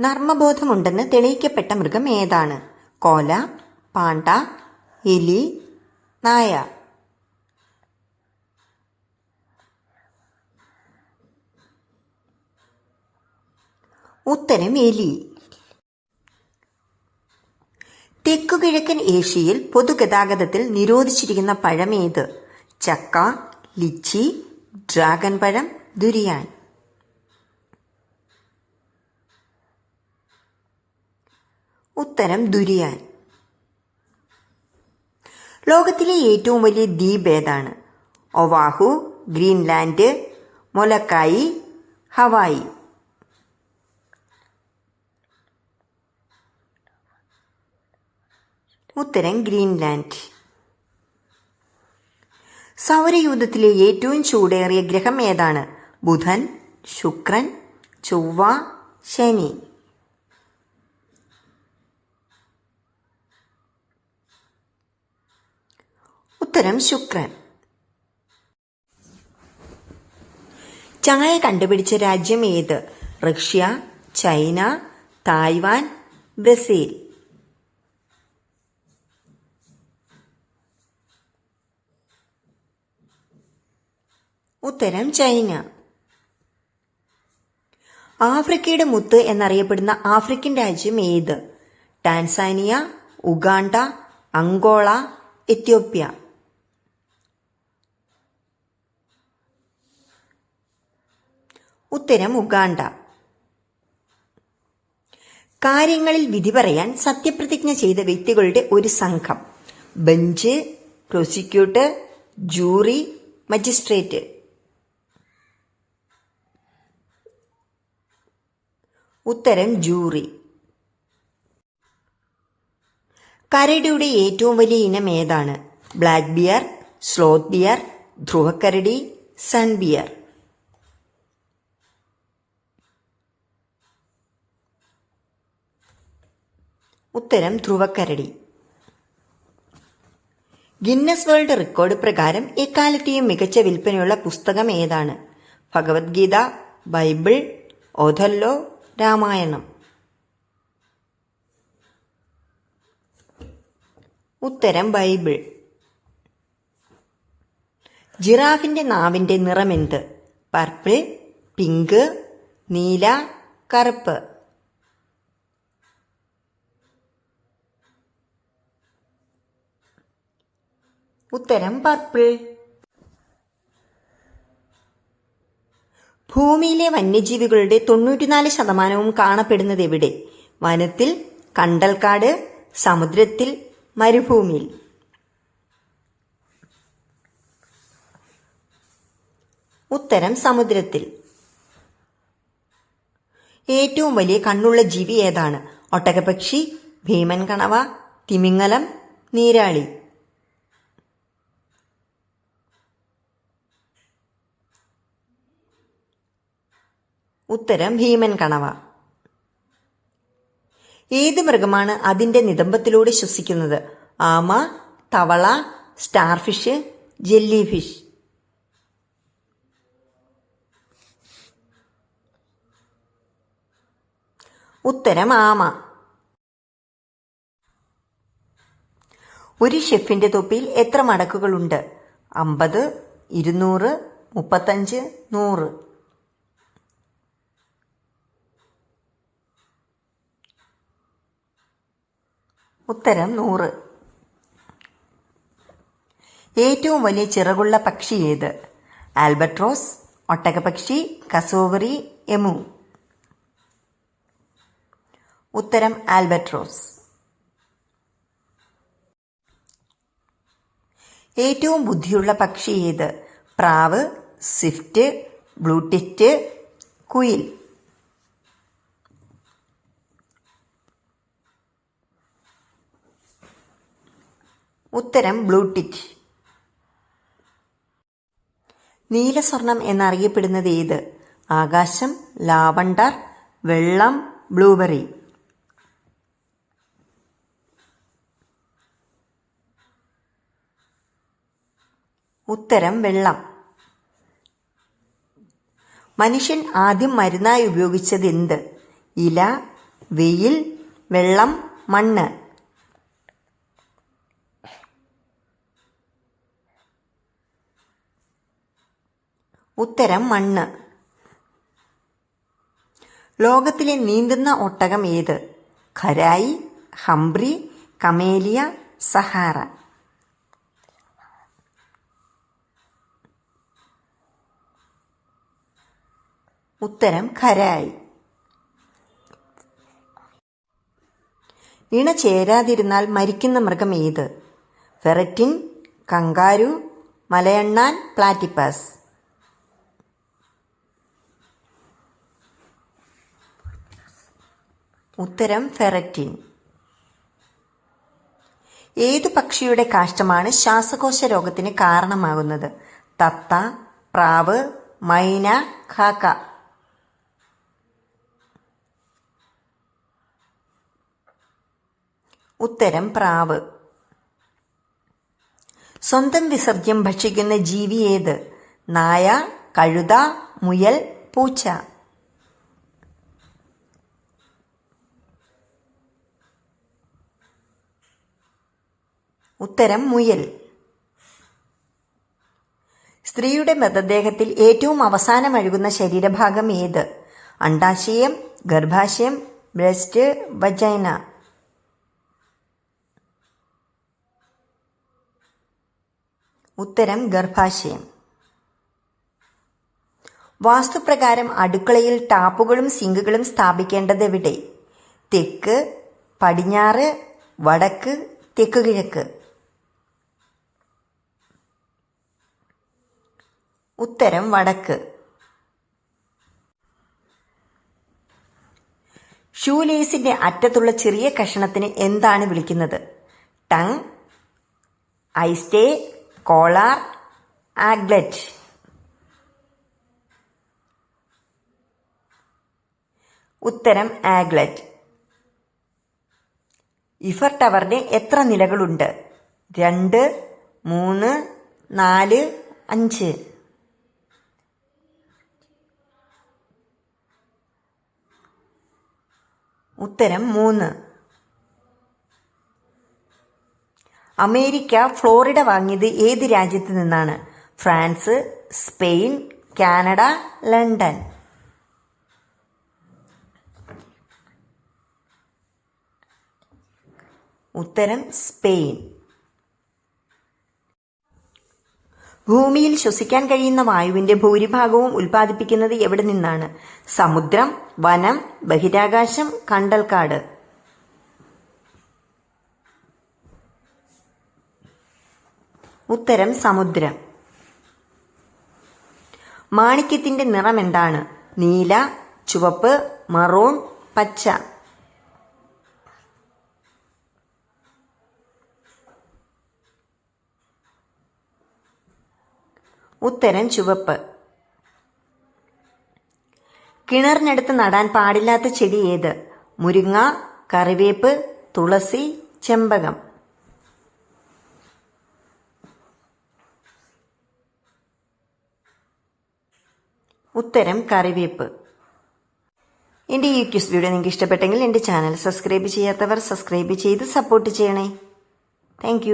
നർമ്മബോധമുണ്ടെന്ന് തെളിയിക്കപ്പെട്ട മൃഗം ഏതാണ്? കോല പാണ്ട എലി നായ. ഉത്തരം എലി. തെക്കുകിഴക്കൻ ഏഷ്യയിൽ പൊതുഗതാഗതത്തിൽ നിരോധിച്ചിരിക്കുന്ന പഴമേത്? ചക്ക ലിച്ചി ഡ്രാഗൺ പഴം ദുരിയാൻ. ഉത്തരം ദുരിയാൻ. ലോകത്തിലെ ഏറ്റവും വലിയ ദ്വീപ് ഏതാണ്? Oahu Greenland Molokai Hawaii. ഉത്തരം ഗ്രീൻലാൻഡ്. സൗരയൂഥത്തിലെ ഏറ്റവും ചൂടേറിയ ഗ്രഹം ഏതാണ്? ബുധൻ ശുക്രൻ ചൊവ്വ ശനി. ഉത്തരം ശുക്രൻ. ചായ കണ്ടുപിടിച്ച രാജ്യം ഏത്? Russia China Taiwan Brazil. ഉത്തരം ചൈന. ആഫ്രിക്കയുടെ മുത്ത് എന്നറിയപ്പെടുന്ന ആഫ്രിക്കൻ രാജ്യം ഏത്? Tanzania Uganda Angola Ethiopia. ഉത്തരം ഉഗാണ്ട. കാര്യങ്ങളിൽ വിധി പറയാൻ സത്യപ്രതിജ്ഞ ചെയ്ത വ്യക്തികളുടെ ഒരു സംഘം. Bench prosecutor jury magistrate. ഉത്തരം ജൂറി. കരടിയുടെ ഏറ്റവും വലിയ ഇനം ഏതാണ്? ബ്ലാക്ക് ബിയർ സ്ലോത്ത് ബിയർ ധ്രുവക്കരടി സൺ ബിയർ. ഉത്തരം ധ്രുവക്കരടി. ഗിന്നസ് വേൾഡ് റെക്കോർഡ് പ്രകാരം എക്കാലത്തെയും മികച്ച വിൽപ്പനയുള്ള പുസ്തകം ഏതാണ്? Bhagavad Gita Bible Othello Ramayanam. ഉത്തരം ബൈബിൾ. ജിറാഫിന്റെ നാവിന്റെ നിറമെന്ത്? പർപ്പിൾ പിങ്ക് നീല കറുപ്പ്. ഉത്തരം പർപ്പിൾ. ഭൂമിയിലെ വന്യജീവികളുടെ തൊണ്ണൂറ്റിനാല് ശതമാനവും കാണപ്പെടുന്നത് എവിടെ? വനത്തിൽ കണ്ടൽക്കാട് സമുദ്രത്തിൽ മരുഭൂമിയിൽ. ഉത്തരം സമുദ്രത്തിൽ. ഏറ്റവും വലിയ കണ്ണുള്ള ജീവി ഏതാണ്? ഒട്ടകപക്ഷി ഭീമൻ കണവ തിമിങ്ങലം നീരാളി. ഉത്തരം ഭീമൻ കണവ. ഏത് മൃഗമാണ് അതിന്റെ നിതംബത്തിലൂടെ ശ്വസിക്കുന്നത്? ആമ തവള സ്റ്റാർഫിഷ് ജെല്ലി ഫിഷ് ഉത്തരം ആമ. ഒരു ഷെഫിന്റെ തൊപ്പിയിൽ എത്ര മടക്കുകളുണ്ട്? അമ്പത് ഇരുന്നൂറ് മുപ്പത്തഞ്ച് നൂറ്. ഉത്തരം നൂറ്. ഏറ്റവും വലിയ ചിറകുള്ള പക്ഷി ഏത്? ആൽബട്രോസ് ഒട്ടകപക്ഷി കസോവറി എമു. ഉത്തരം ആൽബട്രോസ്. ഏറ്റവും ബുദ്ധിയുള്ള പക്ഷി ഏത്? പ്രാവ് സ്വിഫ്റ്റ് ബ്ലൂടിറ്റ് കുയിൽ. ഉത്തരം ബ്ലൂ ബ്ലൂടിറ്റ് നീലസ്വർണം എന്നറിയപ്പെടുന്നത് ഏത്? ആകാശം ലാവണ്ടർ വെള്ളം ബ്ലൂബെറി. ഉത്തരം വെള്ളം. മനുഷ്യൻ ആദ്യം മരുന്നായി ഉപയോഗിച്ചത് എന്ത്? ഇല വെയിൽ വെള്ളം മണ്ണ്. ഉത്തരം മണ്ണ്. ലോകത്തിലെ നീന്തുന്ന ഒട്ടകം ഏത്? ഖരായി ഹംബ്രി കമേലിയ സഹാറ. ഉത്തരം ഖരായി. ഇണ ചേരാതിരുന്നാൽ മരിക്കുന്ന മൃഗം ഏത്? ഫെററ്റിൻ കങ്കാരു മലയണ്ണാൻ പ്ലാറ്റിപ്പസ്. ഉത്തരം ഫെററ്റിൻ. ഏതു പക്ഷിയുടെ കാഷ്ടമാണ് ശ്വാസകോശ രോഗത്തിന് കാരണമാകുന്നത്? തത്ത പ്രാവ് മൈന കാക്ക ഉത്തരം പ്രാവ്. സ്വന്തം വിസർജ്യം ഭക്ഷിക്കുന്ന ജീവി ഏത്? നായ കഴുത മുയൽ പൂച്ച. ഉത്തരം മുയൽ. സ്ത്രീയുടെ മൃതദേഹത്തിൽ ഏറ്റവും അവസാനം അഴുകുന്ന ശരീരഭാഗം ഏത്? അണ്ടാശയം ഗർഭാശയം ബ്രസ്റ്റ് വജൈന. ഉത്തരം ഗർഭാശയം. വാസ്തുപ്രകാരം അടുക്കളയിൽ ടാപ്പുകളും സിങ്കുകളും സ്ഥാപിക്കേണ്ടത് എവിടെ തെക്ക് പടിഞ്ഞാറ് വടക്ക് തെക്കുകിഴക്ക്. ഉത്തരം വടക്ക്. ഷൂലേസിന്റെ അറ്റത്തുള്ള ചെറിയ കഷണത്തിന് എന്താണ് വിളിക്കുന്നത്? Tongue eyestay collar aglet. ഉത്തരം ആഗ്ലറ്റ്. ഇഫർ ടവറിന് എത്ര നിലകളുണ്ട്? രണ്ട് മൂന്ന് നാല് അഞ്ച്. ഉത്തരം മൂന്ന്. അമേരിക്ക ഫ്ലോറിഡ വാങ്ങിയത് ഏത് രാജ്യത്ത് നിന്നാണ്? France Spain Canada London. ഉത്തരം സ്പെയിൻ. ഭൂമിയിൽ ശ്വസിക്കാൻ കഴിയുന്ന വായുവിന്റെ ഭൂരിഭാഗവും ഉൽപ്പാദിപ്പിക്കുന്നത് എവിടെ നിന്നാണ്? സമുദ്രം വനം ബഹിരാകാശം കണ്ടൽക്കാട്. ഉത്തരം സമുദ്രം. മാണിക്യത്തിന്റെ നിറം എന്താണ്? നീല ചുവപ്പ് മറൂൺ പച്ച. ഉത്തരം ചുവപ്പ്. കിണറിനടുത്ത് നടാൻ പാടില്ലാത്ത ചെടി ഏത്? മുരിങ്ങ കറിവേപ്പ് തുളസി ചെമ്പകം. ഉത്തരം കറിവേപ്പ്. എന്റെ ക്യൂസ് വീഡിയോ നിങ്ങൾക്ക് ഇഷ്ടപ്പെട്ടെങ്കിൽ എന്റെ ചാനൽ സബ്സ്ക്രൈബ് ചെയ്യാത്തവർ സബ്സ്ക്രൈബ് ചെയ്ത് സപ്പോർട്ട് ചെയ്യണേ. താങ്ക്